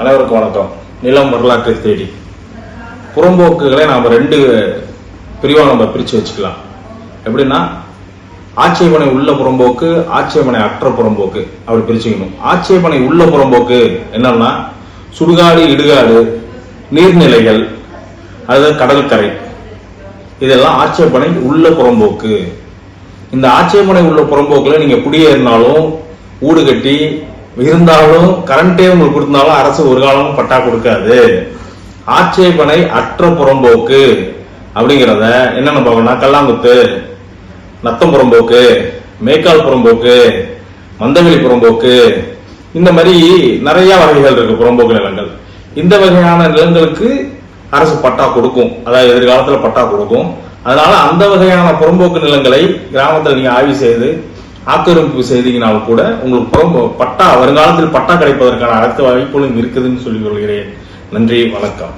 அனைவருக்கும் வணக்கம். நிலம் வரலாற்றை தேடி. புறம்போக்குகளை நாம் ரெண்டு பிரிவாக நம்ம பிரித்து வச்சுக்கலாம். எப்படின்னா ஆட்சேபனை உள்ள புறம்போக்கு ஆட்சேபனை அற்ற புறம்போக்கு அப்படி பிரிச்சுக்கணும். ஆட்சேபனை உள்ள புறம்போக்கு என்னன்னா சுடுகாடு இடுகாடு நீர்நிலைகள் அதாவது கடற்கரை. இதெல்லாம் ஆட்சேபனை உள்ள புறம்போக்கு. இந்த ஆட்சேபனை உள்ள புறம்போக்கில் நீங்கள் குடியேறினாலும் வீடு கட்டி இருந்தாலும் கரண்டே உங்களுக்கு கொடுத்தாலும் அரசு ஒரு காலமும் பட்டா கொடுக்காது. ஆட்சேபனை அற்ற புறம்போக்கு அப்படிங்கிறத என்னென்ன பார்க்கணும்னா கல்லாங்குத்து நத்தம் புறம்போக்கு மேக்கால் புறம்போக்கு மந்தவெளி புறம்போக்கு இந்த மாதிரி நிறைய வகைகள் இருக்கு புறம்போக்கு நிலங்கள். இந்த வகையான நிலங்களுக்கு அரசு பட்டா கொடுக்கும். அதாவது எதிர்காலத்தில் பட்டா கொடுக்கும். அதனால அந்த வகையான புறம்போக்கு நிலங்களை கிராமத்தில் நீங்க ஆய்வு செய்து ஆக்கிரமிப்பு செய்தீங்கனாலும் கூட உங்களுக்கு புறம்போ பட்டா வருங்காலத்தில் பட்டா கிடைப்பதற்கான அனைத்து வாய்ப்புகளும் இருக்குதுன்னு சொல்லிக் கொள்கிறேன். நன்றி வணக்கம்.